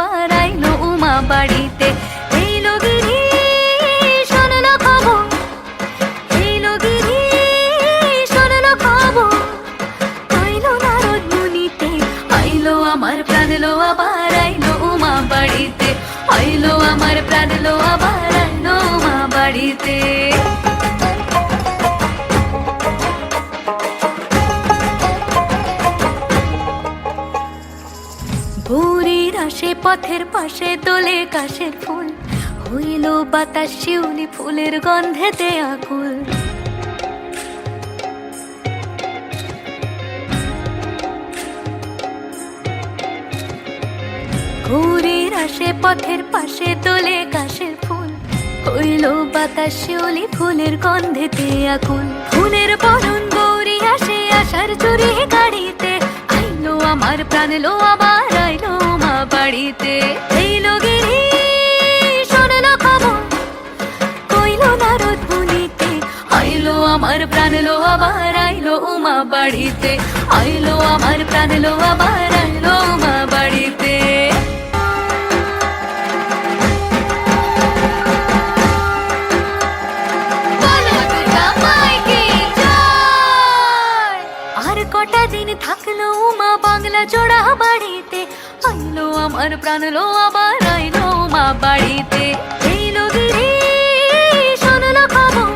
আবার আইলো উমা বাড়িতে। এইলো গিরি শোনলো খবর। এইলো গিরি শোনলো খবর। আইলো নারদ মুনিতে, আইলো আমার প্রাণ লো আবার আইলো উমা বাড়িতে। আইলো আমার প্রাণ লো আবার বাড়িতে। পথের পাশে তোলে কাশের ফুল। হইল বাতাস শিউলি ফুলের গন্ধেতে আকুল। ঘুরির আসে পথের পাশে তোলে কাশের ফুল। হইল বাতাস শিউলি ফুলের গন্ধেতে আকুল। ফুলের বরণ গৌরী আসে আসার চুরি গাড়িতে। আমার প্রাণ লো, আবার আইলো মা বাড়িতে। এইলো গিরি শোনালো খবর, কইলো না রোদ বলিতে আইলো আমার প্রাণ লো, আবার আইলো মা বাড়িতে। আইলো আমার প্রাণ লো, আবার আইলো মা বাড়িতে। জোড়া বাড়িতে, আইলো আমার প্রাণ লো, আবার আইলো মা বাড়িতে। এইলো গিরি শোনলো খবর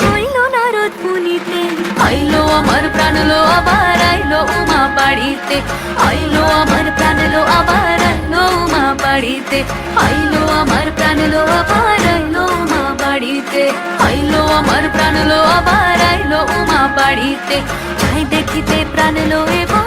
কইলো নারদ মুনিতে, আইলো আমার প্রাণ লো, আবার আইলো উমা বাড়িতে। আইলো আমার প্রাণ লো, আবার আইলো উমা বাড়িতে। আইলো আমার প্রাণ লো, আবার আইলো উমা বাড়িতে। আইলো আমার প্রাণ লো, আবার আইলো বাড়িতে। যাই দেখিতে প্রাণ লো এবার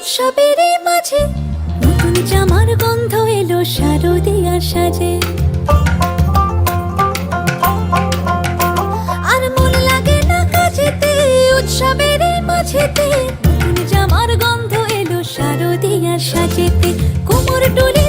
উৎসবেরই মাঝে নতুন জামার গন্ধ এলো শারদিয়ার সাজে। আর মন লাগে না কাজেতে, উৎসবের মাঝেতে নতুন জামার গন্ধ এলো শারদিয়ার সাজেতে। কোমর ডুলে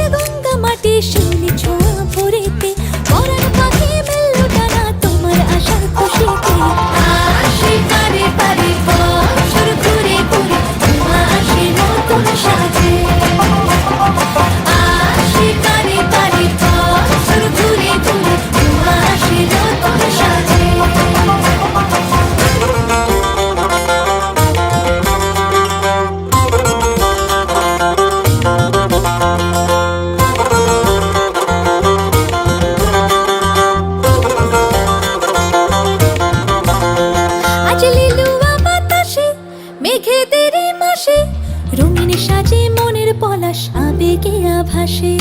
心。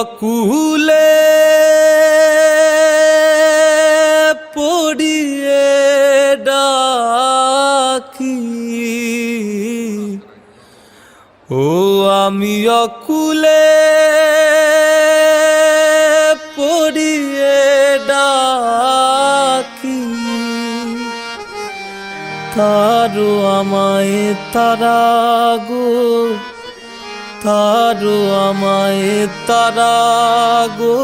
অকুলে পড়িয়ে ডাকি। ও আমি অকুলে পড়িয়ে ডাকি। তারও আমায় তারা গো তারো আমায় তারা গো।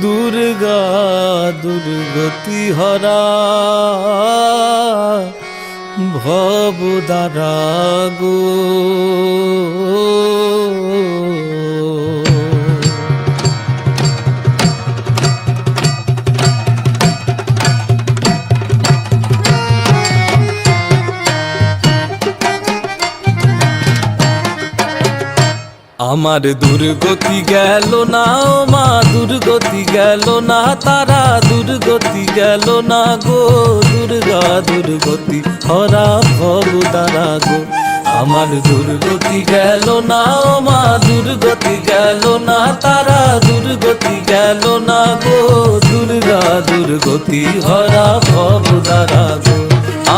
দুর্গা দুর্গতি হরা। ভব দারা গো। আমার দুর্গতি গেল না মা, দুর্গতি গেল না, তারা দুর্গতি গেল না গো। দুর্গা দুর্গতি, হরা ভব দ্বারা গো। আমার দুর্গতি গেল না মা, দুর্গতি গেল না, তারা দুর্গতি গেল না গো। দুর্গা দুর্গতি, হরা ভব দ্বারা গো।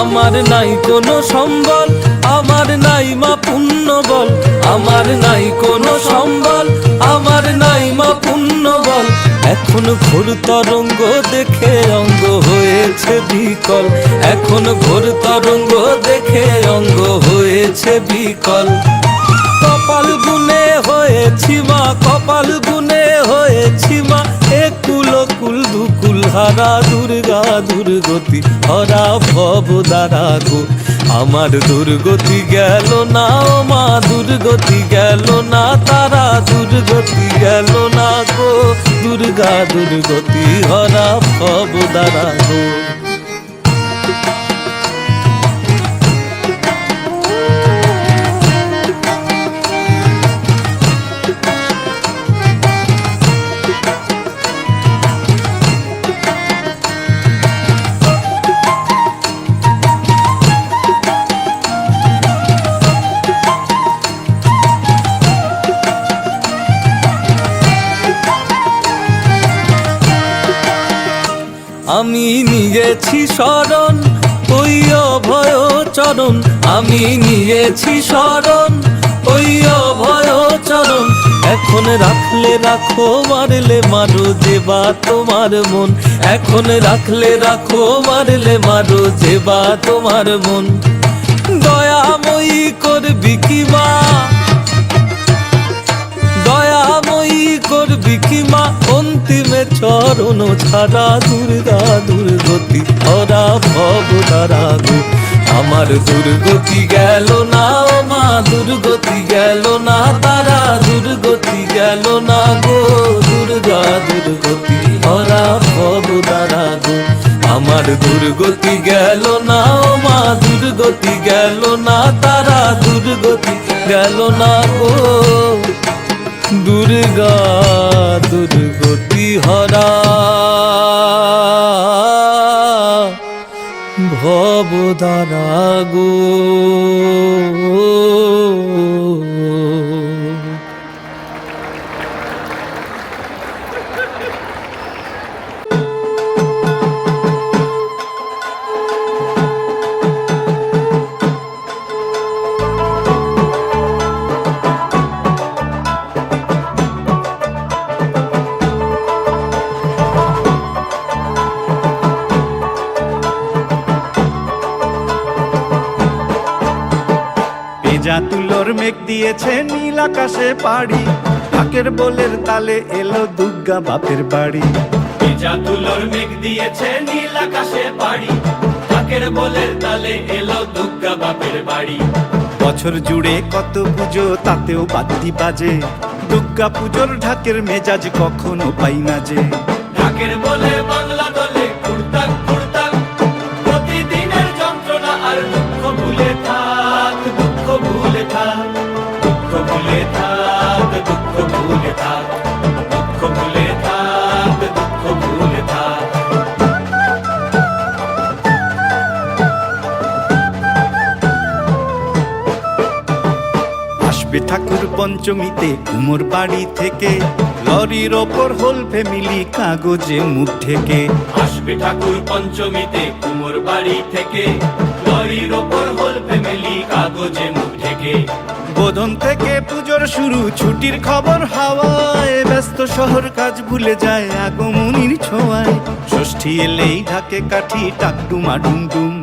আমার নাই কোনো সম্বল আমার নাই মা পুণ্য বল, আমার নাই কোনো সম্বল, আমার নাই মা পুণ্য বল। এখন ঘোর তরঙ্গ দেখে অঙ্গ হয়েছে বিকল, এখন ঘোর তরঙ্গ দেখে অঙ্গ হয়েছে বিকল। কপাল গুনে হয়েছি মা কপাল গুনে হয়েছি মা। একুল কুল দুকুল হারা দুর্গা দুর্গতি, হরা ভব দ্বারা গো। আমার দুর্গতি গেল না ও মা, দুর্গতি গেল না তারা, দুর্গতি গেল না গো। দুর্গা দুর্গতি, হরা ভব দ্বারা গো। নিয়েছি শরণ ওই অভয় চরণ, আমি নিয়েছি শরণ ওই অভয় চরণ। এখন রাখলে রাখো, মারলে মারো যে বা তোমার মন। এখন রাখলে রাখো, মারলে মারো যে বা তোমার মন। দয়াময়ী করবি কি করবি কি মা অন্তিমে চরণ ছাড়া দুর্গা দুর্গতি হরা ভব গো আমার দুর্গতি গেল না ও মা, দুর্গতি গেল না তারা, দুর্গতি গেল না গো। দুর্গা দুর্গতি হরা ভব গো আমার দুর্গতি গেল না ও মা, দুর্গতি গেল না তারা, দুর্গতি গেল না গো। দুর্গা দুর্গতি হরা ভবদারা গো। আকাশে পাড়ি। ঢাকের বোলের তালে এলো দুর্গা বাপের বাড়ি। মেঘ দিয়েছে নীল আকাশে বাড়ি ঢাকের বলের তালে এলো দুর্গা বাপের বাড়ি। বছর জুড়ে কত পুজো তাতেও বাদ্যি বাজে। দুর্গা পুজোর ঢাকের মেজাজ কখনো পাই না যে। ঢাকের বলে বাংলা ভুলে থাক দুঃখ ভুলে থাক দুঃখ ভুলে থাক আসবে ঠাকুর পঞ্চমীতে কুমোর বাড়ি থেকে। লরির ওপর হোল ফ্যামিলি কাগজে মুখ ঢেকে। আসবে ঠাকুর পঞ্চমীতে কুমোর বাড়ি থেকে। লরির ওপর হোল ফ্যামিলি কাগজে মুখ ঢেকে বোধন থেকে পুজোর শুরু, ছুটির খবর হাওয়ায়, ব্যস্ত শহর কাজ ভুলে যায় আগমনির ছোঁয়ায়। ষষ্ঠী এলেই ঢাকে কাঠি টাকডুমা ডুমডুম।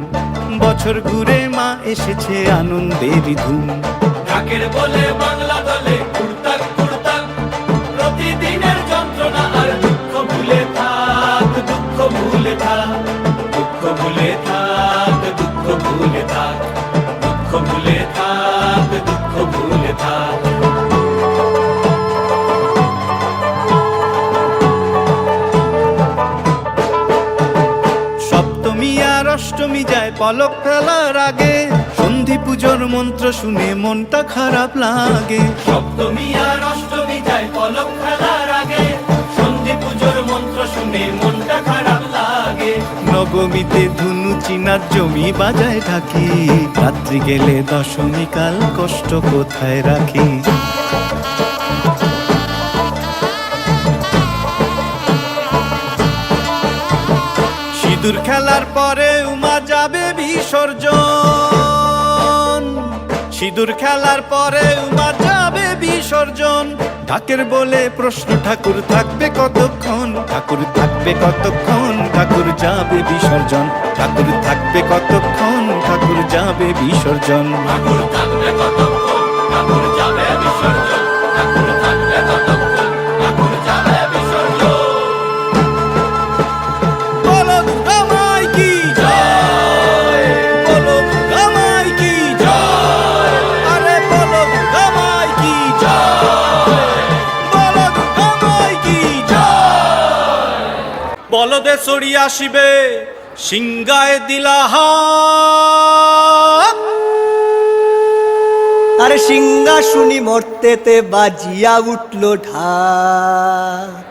বছর ঘুরে মা এসেছে আনন্দের ধুম। ঢাকের বলে বাংলা দলে মন্ত্র শুনে মনটা খারাপ লাগে। সপ্তমী আর অষ্টমী যায় পলক খেলার আগে। সন্ধি পুজোর মন্ত্র শুনে মনটা খারাপ লাগে। নবমীতে ধুনু চিনার জমি বাজায় থাকি রাত্রি গেলে দশমী কাল কষ্ট কোথায় রাখি? সিঁদুর খেলার পরে উমা যাবে বিসর্জন। সিঁদুর খেলার পরে উমার যাবে বিসর্জন। ঢাকের বলে প্রশ্ন, ঠাকুর থাকবে কতক্ষণ? ঠাকুর থাকবে কতক্ষণ? ঠাকুর যাবে বিসর্জন। ঠাকুর থাকবে কতক্ষণ? ঠাকুর যাবে বিসর্জন। ঠাকুর থাকবে কতক্ষণ? ঠাকুর যাবে বিসর্জন। ঠাকুর বলদে চড়ি আসিবে সিংগায় দিলাহা। আরে সিংহাসুনি মরতেতে বাজিয়া উঠল ঢাক।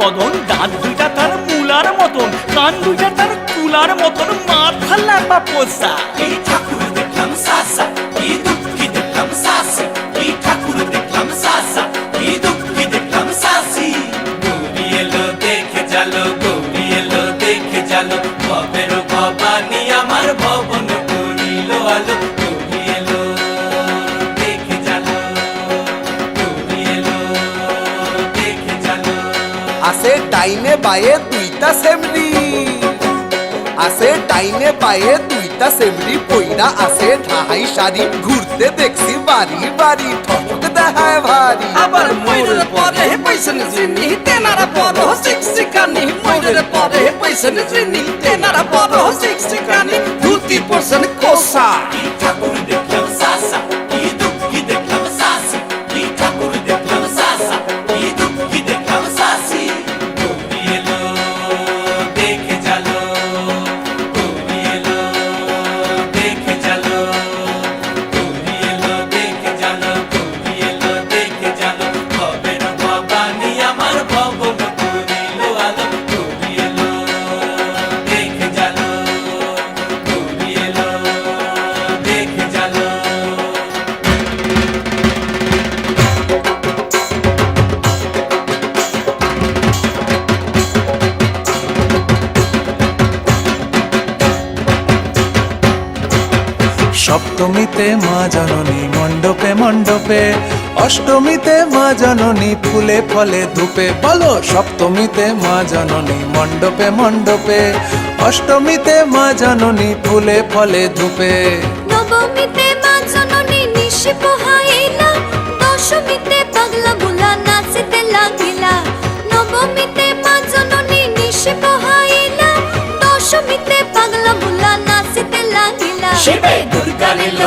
বদন দাঁত দুইটা তার মুলার মতন কান দুইটা তার কুলার মতন মাথা লাপা পোষা। বায়ে দুইটা সেমরি। আছে ডাইনে বায়ে দুইটা সেমরি পইরা আছে ঢাহাই শাড়ি। ঘুরতে দেখছি বাড়ি বাড়ি ঠক দেখায় ভারী। আবার ময়ূরের পরে পয়সন জিনি তেনারা বড় শিক্ষিকানি ময়ূরের পরে পয়সন জিনি তেনারা বড় শিক্ষিকানি ধুতি পরছেন কোসা ঠাকুর সপ্তমীতে মা জননী মণ্ডপে মণ্ডপে। অষ্টমীতে মা জননী ফুলে ফলে ধূপে। বলো সপ্তমীতে মা জননী মণ্ডপে মণ্ডপে। অষ্টমীতে মা জননী ফুলে ফলে ধূপে। নবমীতে মা জননী নিশি পোহাইলা। দশমীতে পাগলা বুলা নাচিতে লাগিলা। নবমীতে মা জননী নিশি পোহাইলা। দশমীতে পাগলা বুলা নাচিতে লাগিলা। শিবে